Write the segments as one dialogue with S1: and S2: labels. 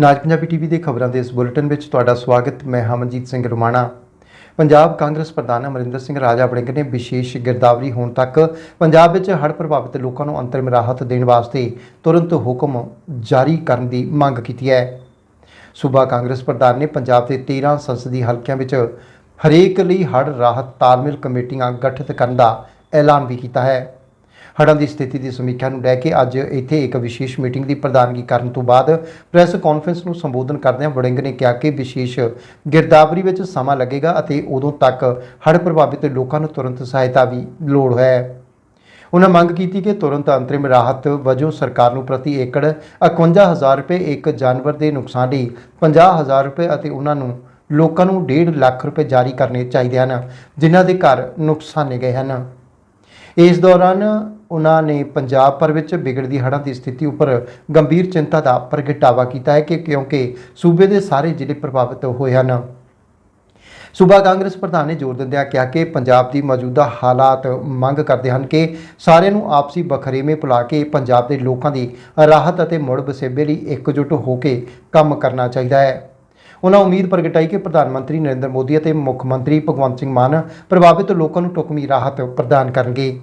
S1: ਨਾਜ Punjabi TV ਦੇ ਖਬਰਾਂ ਦੇ ਇਸ ਬੁਲੇਟਿਨ ਵਿੱਚ ਤੁਹਾਡਾ ਸਵਾਗਤ, ਮੈਂ ਹਮਨਜੀਤ ਸਿੰਘ ਰੁਮਾਣਾ। ਪੰਜਾਬ ਕਾਂਗਰਸ ਪ੍ਰਧਾਨ ਅਮਰਿੰਦਰ ਸਿੰਘ ਰਾਜਾ ਵੜਿੰਗ ਨੇ ਵਿਸ਼ੇਸ਼ ਗਿਰਦਾਵਰੀ ਹੋਣ ਤੱਕ ਪੰਜਾਬ ਵਿੱਚ ਹੜ੍ਹ ਪ੍ਰਭਾਵਿਤ ਲੋਕਾਂ ਨੂੰ ਅੰਤਰਿਮ ਰਾਹਤ ਦੇਣ ਵਾਸਤੇ ਤੁਰੰਤ ਹੁਕਮ ਜਾਰੀ ਕਰਨ ਦੀ ਮੰਗ ਕੀਤੀ ਹੈ। ਸੂਬਾ ਕਾਂਗਰਸ ਪ੍ਰਧਾਨ ਨੇ ਪੰਜਾਬ ਦੇ 13 ਸੰਸਦੀ ਹਲਕਿਆਂ ਵਿੱਚ ਹਰੇਕ ਲਈ ਹੜ੍ਹ ਰਾਹਤ ਤਾਲਮੇਲ ਕਮੇਟੀਆਂ ਗਠਿਤ ਕਰਨ ਦਾ ਐਲਾਨ ਵੀ ਕੀਤਾ ਹੈ। ਹੜ੍ਹਾਂ ਦੀ ਸਥਿਤੀ ਦੀ ਸਮੀਖਿਆ ਨੂੰ ਲੈ ਕੇ ਅੱਜ ਇੱਥੇ ਇੱਕ ਵਿਸ਼ੇਸ਼ ਮੀਟਿੰਗ ਦੀ ਪ੍ਰਧਾਨਗੀ ਕਰਨ ਤੋਂ ਬਾਅਦ ਪ੍ਰੈਸ ਕਾਨਫਰੰਸ ਨੂੰ ਸੰਬੋਧਨ ਕਰਦਿਆਂ ਵੜਿੰਗ ਨੇ ਕਿਹਾ ਕਿ ਵਿਸ਼ੇਸ਼ ਗਿਰਦਾਵਰੀ ਵਿੱਚ ਸਮਾਂ ਲੱਗੇਗਾ ਅਤੇ ਉਦੋਂ ਤੱਕ ਹੜ੍ਹ ਪ੍ਰਭਾਵਿਤ ਲੋਕਾਂ ਨੂੰ ਤੁਰੰਤ ਸਹਾਇਤਾ ਵੀ ਲੋੜ ਹੈ। ਉਹਨਾਂ ਮੰਗ ਕੀਤੀ ਕਿ ਤੁਰੰਤ ਅੰਤਰਿਮ ਰਾਹਤ ਵਜੋਂ ਸਰਕਾਰ ਨੂੰ ਪ੍ਰਤੀ ਏਕੜ 51000 ਰੁਪਏ ਇੱਕ ਜਾਨਵਰ ਦੇ ਨੁਕਸਾਨ ਲਈ 50000 ਰੁਪਏ ਅਤੇ ਉਹਨਾਂ ਨੂੰ ਲੋਕਾਂ ਨੂੰ 1.5 ਲੱਖ ਰੁਪਏ ਜਾਰੀ ਕਰਨੇ ਚਾਹੀਦੇ ਹਨ, ਜਿਨ੍ਹਾਂ ਦੇ ਘਰ ਨੁਕਸਾਨੇ ਗਏ ਹਨ। ਇਸ ਦੌਰਾਨ ਉਹਨਾਂ ਨੇ ਪੰਜਾਬ ਭਰ ਵਿੱਚ ਵਿਗੜਦੀ ਹੜ੍ਹਾਂ ਦੀ ਸਥਿਤੀ ਉੱਪਰ ਗੰਭੀਰ ਚਿੰਤਾ ਦਾ ਪ੍ਰਗਟਾਵਾ ਕੀਤਾ ਹੈ ਕਿ ਕਿਉਂਕਿ ਸੂਬੇ ਦੇ ਸਾਰੇ ਜ਼ਿਲ੍ਹੇ ਪ੍ਰਭਾਵਿਤ ਹੋਏ ਹਨ। ਸੂਬਾ ਕਾਂਗਰਸ ਪ੍ਰਧਾਨ ਨੇ ਜ਼ੋਰ ਦਿੰਦਿਆਂ ਕਿਹਾ ਕਿ ਪੰਜਾਬ ਦੀ ਮੌਜੂਦਾ ਹਾਲਾਤ ਮੰਗ ਕਰਦੇ ਹਨ ਕਿ ਸਾਰਿਆਂ ਨੂੰ ਆਪਸੀ ਬਖਰੇਵੇਂ ਭੁਲਾ ਕੇ ਪੰਜਾਬ ਦੇ ਲੋਕਾਂ ਦੀ ਰਾਹਤ ਅਤੇ ਮੁੜ ਵਸੇਬੇ ਲਈ ਇਕਜੁੱਟ ਹੋ ਕੇ ਕੰਮ ਕਰਨਾ ਚਾਹੀਦਾ ਹੈ। ਉਹਨਾਂ ਉਮੀਦ ਪ੍ਰਗਟਾਈ ਕਿ ਪ੍ਰਧਾਨ ਮੰਤਰੀ ਨਰਿੰਦਰ ਮੋਦੀ ਅਤੇ ਮੁੱਖ ਮੰਤਰੀ ਭਗਵੰਤ ਸਿੰਘ ਮਾਨ ਪ੍ਰਭਾਵਿਤ ਲੋਕਾਂ ਨੂੰ ਟੁਕਮੀ ਰਾਹਤ ਪ੍ਰਦਾਨ ਕਰਨਗੇ।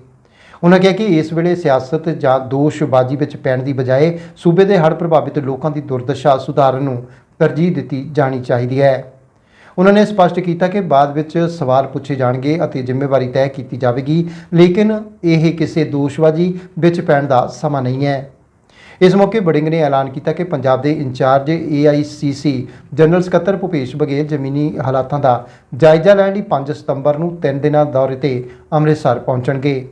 S1: ਉਹਨਾਂ ਕਿਹਾ ਕਿ ਇਸ ਵੇਲੇ ਸਿਆਸਤ ਜਾਂ ਦੋਸ਼ਬਾਜ਼ੀ ਵਿੱਚ ਪੈਣ ਦੀ ਬਜਾਏ ਸੂਬੇ ਦੇ ਹੜ੍ਹ ਪ੍ਰਭਾਵਿਤ ਲੋਕਾਂ ਦੀ ਦੁਰਦਸ਼ਾ ਸੁਧਾਰਨ ਨੂੰ ਤਰਜੀਹ ਦਿੱਤੀ ਜਾਣੀ ਚਾਹੀਦੀ ਹੈ। ਉਹਨਾਂ ਨੇ ਸਪਸ਼ਟ ਕੀਤਾ ਕਿ ਬਾਅਦ ਵਿੱਚ ਸਵਾਲ ਪੁੱਛੇ ਜਾਣਗੇ ਅਤੇ ਜ਼ਿੰਮੇਵਾਰੀ ਤੈਅ ਕੀਤੀ ਜਾਵੇਗੀ, ਲੇਕਿਨ ਇਹ ਕਿਸੇ ਦੋਸ਼ਬਾਜ਼ੀ ਵਿੱਚ ਪੈਣ ਦਾ ਸਮਾਂ ਨਹੀਂ ਹੈ। ਇਸ ਮੌਕੇ ਬੜਿੰਗ ਨੇ ਐਲਾਨ ਕੀਤਾ ਕਿ ਪੰਜਾਬ ਦੇ ਇੰਚਾਰਜ AICC ਜਨਰਲ ਸਕੱਤਰ ਭੁਪੇਸ਼ ਬਘੇਲ ਜ਼ਮੀਨੀ ਹਾਲਾਤਾਂ ਦਾ ਜਾਇਜ਼ਾ ਲੈਣ ਲਈ 5 ਸਤੰਬਰ ਨੂੰ ਤਿੰਨ ਦਿਨਾਂ ਦੌਰੇ ਤੇ ਅੰਮ੍ਰਿਤਸਰ ਪਹੁੰਚਣਗੇ।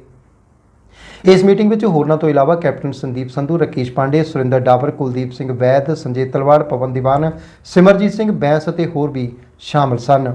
S1: ਇਸ ਮੀਟਿੰਗ ਵਿੱਚ ਹੋਰਨਾਂ ਤੋਂ ਇਲਾਵਾ ਕੈਪਟਨ ਸੰਦੀਪ ਸੰਧੂ, ਰਕੇਸ਼ ਪਾਂਡੇ, ਸੁਰਿੰਦਰ ਡਾਬਰ ਕੁਲਦੀਪ ਸਿੰਘ ਵੈਦ, ਸੰਜੇ ਤਲਵਾੜ, ਪਵਨ ਦੀਵਾਨ, ਸਿਮਰਜੀਤ ਸਿੰਘ ਬੈਂਸ ਅਤੇ ਹੋਰ ਵੀ ਸ਼ਾਮਲ ਸਨ।